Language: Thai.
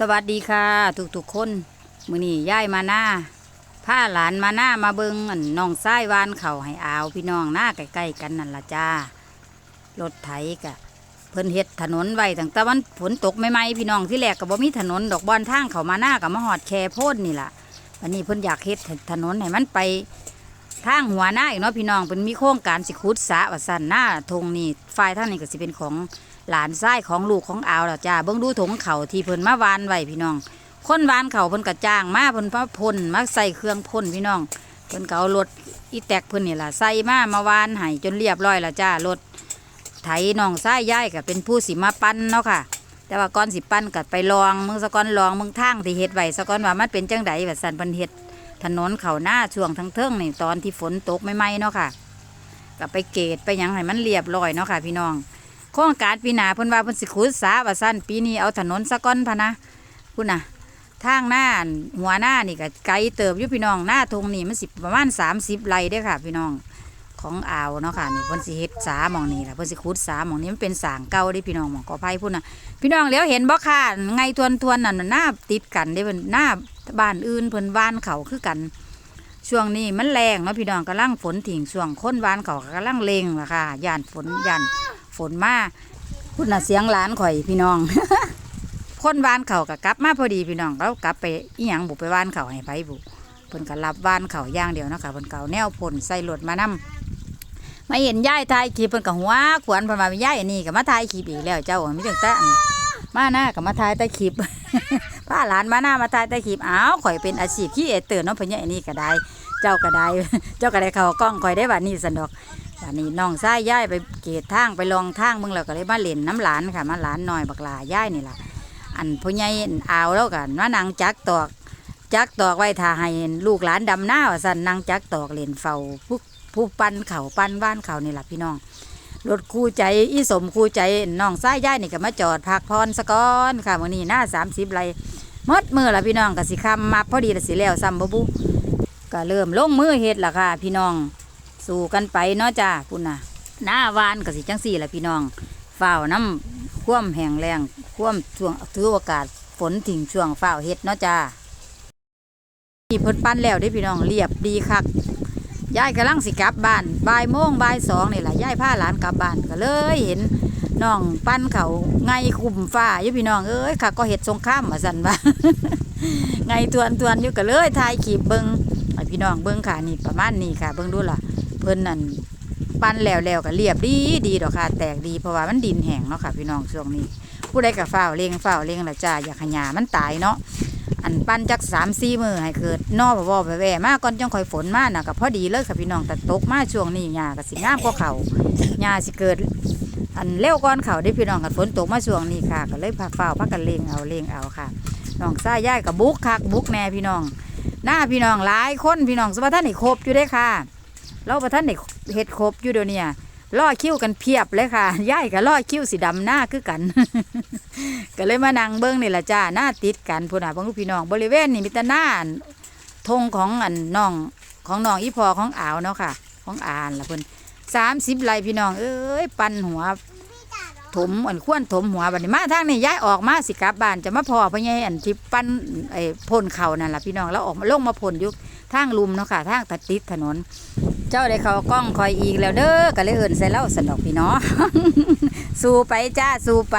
สวัสดีค่ะ ทุกทุกๆคนมื้อนี้ย้ายมาหน้าพาหลานมาหน้ามาเบิงอั่นน้องซ้ายวานเขาให้อาว พี่น้องหน้าใกล้ๆกันนั่นละจ้ารถไถกะ เพิ่นเฮ็ดถนนไว้ตั้งแต่วันฝนตกใหม่ๆพี่น้องที่แรกก็บ่มีถนนดอกบอนทางเขามาหน้ากับมาหอดแคโพดนี่ล่ะวันนี้เพิ่นอยากเฮ็ดถนนให้มันไปทางหัวหน้าอีกเนาะพี่น้องเพิ่นมีโครงการสิขุดสะว่าซั่นหน้าทงนี่ฝ่ายทางนี้ก็สิเป็นของ หลานชายของลูกของอาวแล้วจ้าเบิ่งดูถงเขาที่เพิ่นมาวานไว้พี่น้อง คนวานเขาเพิ่นก็จ้างมาเพิ่นมาพ่นมาใส่เครื่องพ่นพี่น้องเพิ่นก็เอารถอีแตกเพิ่นนี่ล่ะใส่มามาวานให้จนเรียบร้อยแล้วจ้ารถไถน้องชายย่ายก็เป็นผู้สิมาปั้นเนาะค่ะ แต่ว่าก่อนสิปั้นก็ไปลองมึงสะก่อนลองมึงทางที่เฮ็ดไว้สะก่อนว่ามันเป็นจังไดแบบสันพิ่นเฮ็ดถนนเขาหน้าช่วงทั้งเทิงนี่ตอนที่ฝนตกใหม่เนาะค่ะก็ไปเกตไปยังให้มันเรียบร้อยเนาะค่ะ พี่น้อง โครงการปีหนาเพิ่นว่าเพิ่นสิขุดสระว่าซั่นปีนี้เอาถนนซะก่อนพะนะพุ่นน่ะทางหน้าหัวหน้านี่ก็ไกลเติบอยู่พี่น้องหน้าทงนี่มันสิประมาณ 30 ไร่ด้ค่ะ พี่น้องของอ่าวเนาะค่ะนี่เพิ่นสิเฮ็ดสาหมองนี่ล่ะเพิ่นสิขุดสาหมองนี้มันเป็นสางเก่าเด้พี่น้องหมองกอไผ่พุ่นน่ะพี่น้องแล้วเห็นบ่ค่ะไงทวนทวนนั่นน่ะหน้าติดกันเด้เพิ่นหน้าบ้านอื่นเพิ่นบ้านเขาคือกัน ช่วงนี้มันแรงเนาะพี่น้องกำลังฝนถิ่งช่วงคนบ้านเขาก็กำลังเลงล่ะค่ะย่านฝนย่าน ฝนมาพูดน่ะเสียงหลานข่อยพี่น้อง คนวานเขาก็กลับมาพอดีพี่น้องแล้วกลับไปอีหยังบุไปวานเขาให้ไผบุเพิ่นก็รับวานเขาย่างเดียวนะคะเพิ่นเก่าแนวผลใส่รถมานำมาเห็นยายถ่ายคลิปเพิ่นก็หัวขวนเพิ่นมาเป็นยายอันนี้ก็มาถ่ายคลิปอีกแล้วเจ้ามีตั้งแต่อันมาหน้าก็มาถ่ายแต่คลิปพาหลานมาหน้ามาถ่ายแต่คลิปอ้าวข่อยเป็นอาชีพขี้เอเตอร์เนาะเพิ่นยายอันนี้ก็ได้ เจ้าก็ได้ เจ้าก็ได้เขากล้องข่อยได้บัดนี้สันดอก วันนี้น้องชายย่ายไปเกตทางไปลองทางเบิ่งแล้วก็เลยมาเล่นน้ำหลานค่ะมาหลานน้อยบักหลาย่ายนี่ล่ะอันพ่อใหญ่อาแล้วกันมานางจักตอก จักตอกไว้ทาให้ลูกหลานดำหน้าสั่นนางจักตอกเล่นเฝ้าผู้ผู้ปั้นเขาปั้นบ้านเขานี่ล่ะพี่น้องรถคู่ใจอีสมคู่ใจน้องชายย่ายนี่ก็มาจอดพักพรสะก้อนค่ะมื้อนี้หน้าสามสิบไรมดมือละพี่น้องก็สิคำมาพอดีละสิแล้วซ้ำบ่บุก็เริ่มลงมือเฮ็ดล่ะค่ะ พี่น้อง สู้กันไปเนาะจ้าพุ่นน่ะหน้าวานก็สิจังสี่ละพี่น้องฝ้าวน้ำคว่ำแห้งแรงคว่ำช่วงถือโอกาสฝนถึงช่วงฝ้าวเฮ็ดเนาะจ้านี่เพิ่นปั้นแล้วได้พี่น้องเรียบดีคักยายกำลังสิกลับบ้านบ่ายโมงบ่ายสองนี่แหละยายพาหลานกลับบ้านก็เลยเห็นน้องปั้นเขาไงคุมฟ้าอยู่พี่น้องเอ้ยค่ะก็เห็ดสงครามมาสั่นว่าไงทวนทวนอยู่ก็เลยถ่ายคลิปเบิงให้พี่น้องเบิงค่ะนี่ประมาณนี้ค่ะ เบิงดูล่ะ เพิ่นนั่นปั้นแล้วแล้วก็เรียบดีดีดอกค่ะ แตกดีเพราะว่ามันดินแห้งเนาะค่ะ พี่น้องช่วงนี้ ผู้ใดกับฝ้าเลี้ยงฝ้าเลี้ยงละจ้าอยากขยามันตายเนาะอันปั้นจักสามสี่มือให้เกิดนอบ่บ่ไปแว่มาก่อนจังคอยฝนมากนะก็พอดีเลยค่ะพี่น้องแต่ตกมาช่วงนี้หญ้าก็สิงามกว่าเขาหญ้าสิเกิด อันเร็วก่อนเขาได้พี่น้องกันฝนตกมาช่วงนี้ค่ะ ก็เลยพักฝ้าพักกันเลี้ยงเอาเลี้ยงเอาค่ะน้องซ่ายายกับบุกคักบุกแน่พี่น้อง หน้าพี่น้องหลายคนพี่น้องสมบัติท่านนี่ครบอยู่ได้ค่ะ เราประท่านนี่เฮ็ดครบอยู่เดี๋ยวนี้ล่อคิ้วกันเพียบเลยค่ะย่ายกับล่อคิ้วสีดำหน้าคือกัน ก็เลยมานั่งเบิ้งนี่ละจ้าหน้าติดกันพุ่นน่ะเบิ่งลูกพี่น้องบริเวณนี่มีแต่หน้าธงของอันน้องของน้องอีพอของอาวเนาะค่ะ ของอานละเพิ่นสามสิบไรพี่น้อง เอ้ยปันหัวถมอันขวนถมหัวบัดนี้มาทางนี้ย้ายออกมาสิกลับบ้านจะมาพอพ่อใหญ่อันที่ปั้นไอ้พ่นเข่านั่นล่ะพี่น้องแล้วออกมาลงมาพ่นยู่ทางลุมเนาะค่ะทางตัดติดถนน จ้าได้เขากล้องคอยอีกแล้วเด้อก็เลยเอินใส่เล่าสนอกพี่น้อง สู้ไปจ้า สู้ไป